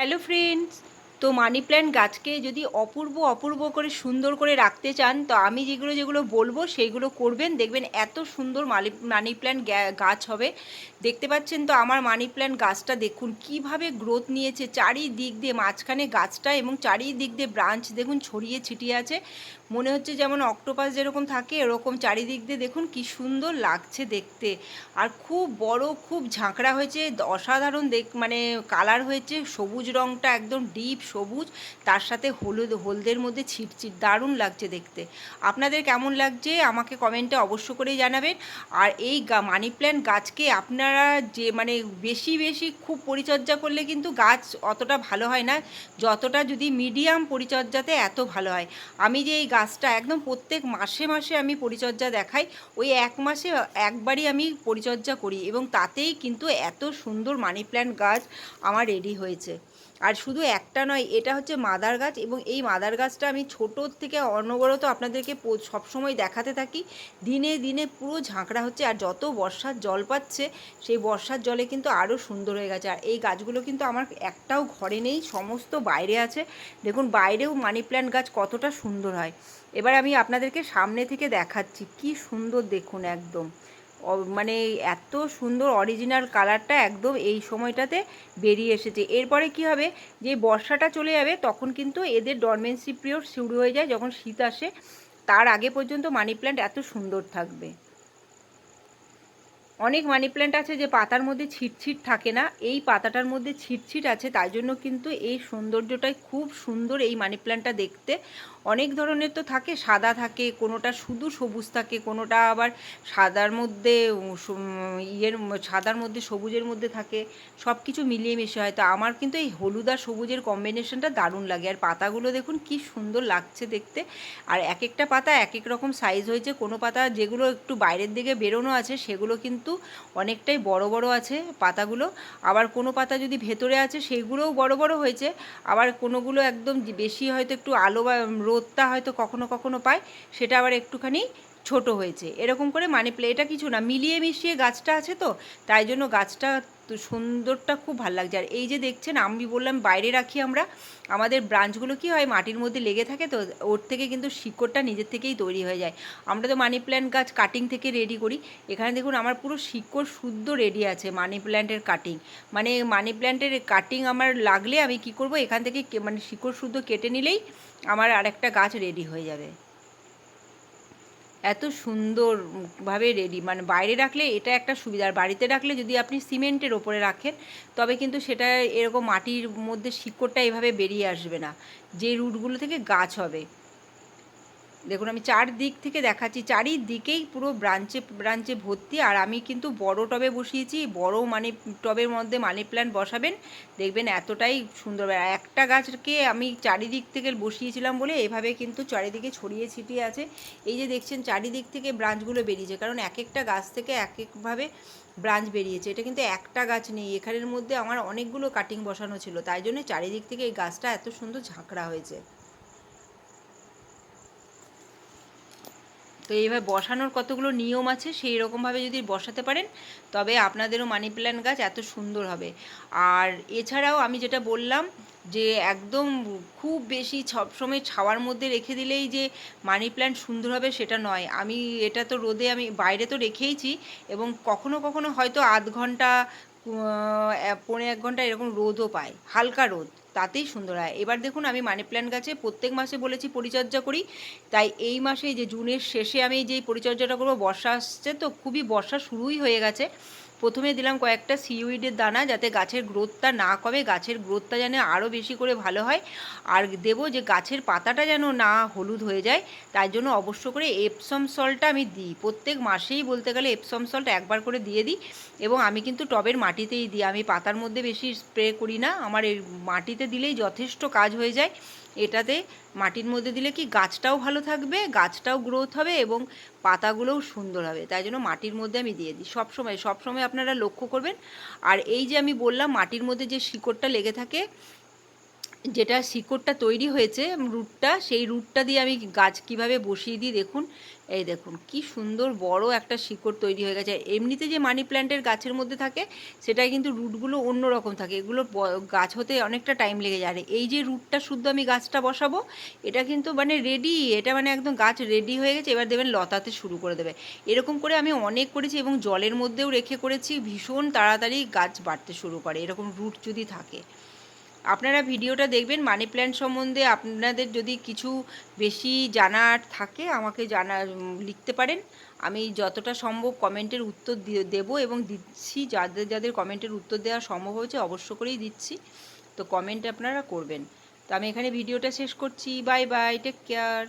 hello friends. তো money plant গাছকে যদি অপূর্ব অপূর্ব করে সুন্দর করে রাখতে চান, তো আমি যেগুলো যেগুলো বলব সেইগুলো করবেন। দেখবেন এত সুন্দর মানি মানি প্ল্যান্ট গাছ হবে। দেখতে পাচ্ছেন তো আমার মানি প্ল্যান্ট গাছটা, দেখুন কীভাবে গ্রোথ নিয়েছে চারিদিক দিয়ে, মাঝখানে গাছটা এবং চারিদিক দিয়ে ব্রাঞ্চ দেখুন ছড়িয়ে ছিটিয়ে আছে। মনে হচ্ছে যেমন অক্টোপাস যেরকম থাকে, এরকম চারিদিক দিয়ে দেখুন কি সুন্দর লাগছে দেখতে। আর খুব বড়, খুব ঝাঁকড়া হয়েছে, অসাধারণ দেখ মানে কালার হয়েছে, সবুজ রঙটা একদম ডিপ সবুজ, তার সাথে হলুদ, হলদের মধ্যে ছিটছিট দারুণ লাগছে দেখতে। আপনাদের কেমন লাগছে আমাকে কমেন্টে অবশ্য করেই জানাবেন। আর এই মানি প্ল্যান্ট গাছকে আপনারা যে মানে বেশি বেশি খুব পরিচর্যা করলে কিন্তু গাছ অতটা ভালো হয় না। যতটা যদি মিডিয়াম পরিচর্যাতে এত ভালো হয়। আমি যে এই গাছটা একদম প্রত্যেক মাসে মাসে আমি পরিচর্যা দেখাই, ওই এক মাসে একবারই আমি পরিচর্যা করি এবং তাতেই কিন্তু এত সুন্দর মানি প্ল্যান্ট গাছ আমার রেডি হয়েছে। আর শুধু একটা নয়, এটা হচ্ছে মাদার গাছ এবং এই মাদার গাছটা আমি ছোটোর থেকে অনবরত আপনাদেরকে সবসময় দেখাতে থাকি। দিনে দিনে পুরো ঝাঁকড়া হচ্ছে আর যত বর্ষার জল পাচ্ছে, সেই বর্ষার জলে কিন্তু আরও সুন্দর হয়ে গেছে। আর এই গাছগুলো কিন্তু আমার একটাও ঘরে নেই, সমস্ত বাইরে আছে। দেখুন, বাইরেও মানি প্ল্যান্ট গাছ কতটা সুন্দর হয়। এবার আমি আপনাদেরকে সামনে থেকে দেখাচ্ছি, কি সুন্দর দেখুন একদম। মানে এত সুন্দর অরিজিনাল কালারটা একদম এই সময়টাতে বেরিয়ে এসেছে। এরপরে কি হবে? যে বর্ষাটা চলে যাবে, তখন কিন্তু এদের ডরমেন্সি পিরিয়ড শুরু হয়ে যায় যখন শীত আসে। তার আগে পর্যন্ত মানি প্ল্যান্ট এত সুন্দর থাকবে। অনেক মানি প্ল্যান্ট আছে যে পাতার মধ্যে ছিটছিট থাকে না। এই পাতাটার মধ্যে ছিটছিট আছে, তাই জন্য কিন্তু এই সৌন্দর্যটাই খুব সুন্দর এই মানি প্ল্যান্টটা দেখতে। অনেক ধরনের তো থাকে, সাদা থাকে, কোনোটা শুধু সবুজ থাকে, কোনোটা আবার সাদার মধ্যে ইয়ের সাদার মধ্যে, সবুজের মধ্যে থাকে সব কিছু মিলিয়ে মিশে হয়। তো আমার কিন্তু এই হলুদ আর সবুজের কম্বিনেশনটা দারুণ লাগে। আর পাতাগুলো দেখুন কি সুন্দর লাগছে দেখতে। আর এক একটা পাতা এক এক রকম সাইজ হয়েছে। কোনো পাতা যেগুলো একটু বাইরের দিকে বেরোনো আছে, সেগুলো কিন্তু অনেকটাই বড় বড় আছে পাতাগুলো। আবার কোনো পাতা যদি ভেতরে আছে সেইগুলোও বড় বড় হয়েছে। আবার কোনোগুলো একদম বেশি হয়তো একটু আলো বা রোদটা হয়তো কখনো কখনো পায়, সেটা আবার একটুখানি ছোট হয়েছে। এরকম করে মানি প্লে এটা কিছু না, মিলিয়ে মিশিয়ে গাছটা আছে তো, তাই জন্য গাছটা সুন্দরটা খুব ভালো লাগছে। আর এই যে দেখছেন, আমি বললাম বাইরে রাখি আমরা, আমাদের ব্রাঞ্চগুলো কি হয়, মাটির মধ্যে লেগে থাকে তো, ওর থেকে কিন্তু শিকড়টা নিজের থেকেই তৈরি হয়ে যায়। আমরা তো মানি প্ল্যান্ট গাছ কাটিং থেকে রেডি করি। এখানে দেখুন আমার পুরো শিকড় শুদ্ধ রেডি আছে মানি প্ল্যান্টের কাটিং মানে মানি প্ল্যান্টের কাটিং আমার লাগলে আমি কি করব, এখান থেকে মানে শিকড় শুদ্ধ কেটে নিলেই আমার আরেকটা গাছ রেডি হয়ে যাবে। এত সুন্দরভাবে রেডি মানে বাইরে রাখলে এটা একটা সুবিধা। আর বাড়িতে রাখলে যদি আপনি সিমেন্টের ওপরে রাখেন, তবে কিন্তু সেটা এরকম মাটির মধ্যে শিকড়টা এভাবে বেরিয়ে আসবে না। যে রুটগুলো থেকে গাছ হবে। দেখুন, আমি চারদিক থেকে দেখাচ্ছি, চারিদিকেই পুরো ব্রাঞ্চে ব্রাঞ্চে ভর্তি, আর আমি কিন্তু বড় টবে বসিয়েছি, বড় মানে টবের মধ্যে মানি প্ল্যান্ট বসাবেন, দেখবেন এতটাই সুন্দর একটা গাছকে আমি চারিদিক থেকে বসিয়েছিলাম বলে এভাবে কিন্তু চারিদিকে ছড়িয়ে ছিটিয়ে আছে। এই যে দেখছেন, চারিদিক থেকে ব্রাঞ্চগুলো বেরিয়েছে, কারণ এক একটা গাছ থেকে এক একভাবে ব্রাঞ্চ বেরিয়েছে। এটা কিন্তু একটা গাছ নেই, এখানের মধ্যে আমার অনেকগুলো কাটিং বসানো ছিল, তাই জন্য চারিদিক থেকে এই গাছটা এত সুন্দর ঝাঁকড়া হয়েছে। তো এইভাবে বসানোর কতগুলো নিয়ম আছে সেই রকমভাবে যদি বসাতে পারেন, তবে আপনাদেরও মানি প্ল্যান্ট গাছ এত সুন্দর হবে। আর এছাড়াও আমি যেটা বললাম যে একদম খুব বেশি সবসময় ছাওয়ার মধ্যে রেখে দিলেই যে মানি প্ল্যান্ট সুন্দর হবে সেটা নয়। আমি এটা তো রোদে আমি বাইরে তো রেখেইছি এবং কখনো কখনো হয়তো আধ ঘণ্টা পৌনে এক ঘণ্টা এরকম রোদও পায়। হালকা রোদ, তাতেই সুন্দর হয়। এবার দেখুন, আমি মানি প্ল্যান্ট গাছে প্রত্যেক মাসে বলেছি পরিচর্যা করি। তাই এই মাসে যে জুনের শেষে আমি যে পরিচর্যাটা করব, বর্ষা আসছে তো, খুবই বর্ষা শুরুই হয়ে গেছে। প্রথমে দিলাম কয়েকটা সিউইডের দানা যাতে গাছের গ্রোথটা না কমে, গাছের গ্রোথটা যেন আরও বেশি করে ভালো হয়। আর দেবো যে গাছের পাতাটা যেন না হলুদ হয়ে যায় তাই জন্য অবশ্য করে এপসম সল্টটা আমি দিই। প্রত্যেক মাসেই বলতে গেলে এপসম সল্ট একবার করে দিয়ে দিই এবং আমি কিন্তু টবের মাটিতেই দিই। আমি পাতার মধ্যে বেশি স্প্রে করি না। আমার এই মাটিতে দিলেই যথেষ্ট কাজ হয়ে যায়। এটাতে মাটির মধ্যে দিলে কি গাছটাও ভালো থাকবে, গাছটাও গ্রোথ হবে এবং পাতাগুলোও সুন্দর হবে। তাই জন্য মাটির মধ্যে আমি দিয়ে দিই। সবসময় সবসময় আপনারা লক্ষ্য করবেন। আর এই যে আমি বললাম মাটির মধ্যে যে শিকড়টা লেগে থাকে যেটা শিকড়টা তৈরি হয়েছে রুটটা, সেই রুটটা দিয়ে আমি গাছ কীভাবে বসিয়ে দিই দেখুন। এই দেখুন, কি সুন্দর বড় একটা শিকড় তৈরি হয়ে গেছে। এমনিতে যে মানি প্ল্যান্টের গাছের মধ্যে থাকে সেটা কিন্তু রুটগুলো অন্য রকম থাকে। এগুলো গাছ হতে অনেকটা টাইম লেগে যায়। এই যে রুটটা শুদ্ধ আমি গাছটা বসাবো, এটা কিন্তু মানে রেডি এটা মানে একদম গাছ রেডি হয়ে গেছে, এবার দেবেন লতাতে শুরু করে দেবে। এরকম করে আমি অনেক করেছি এবং জলের মধ্যেও রেখে করেছি, ভীষণ তাড়াতাড়ি গাছ বাড়তে শুরু করে, এরকম রুট যদি থাকে। আপনারা ভিডিওটা দেখবেন মানি প্ল্যান্ট সম্বন্ধে আপনাদের যদি কিছু বেশি জানার থাকে, আমাকে জানা, লিখতে পারেন। আমি যতটা সম্ভব কমেন্টের উত্তর দেব এবং দিচ্ছি। যাদের যাদের কমেন্টের উত্তর দেওয়া সম্ভব হয়েছে, অবশ্য করেই দিচ্ছি। তো কমেন্ট আপনারা করবেন। তো আমি এখানে ভিডিওটা শেষ করছি। Bye bye take care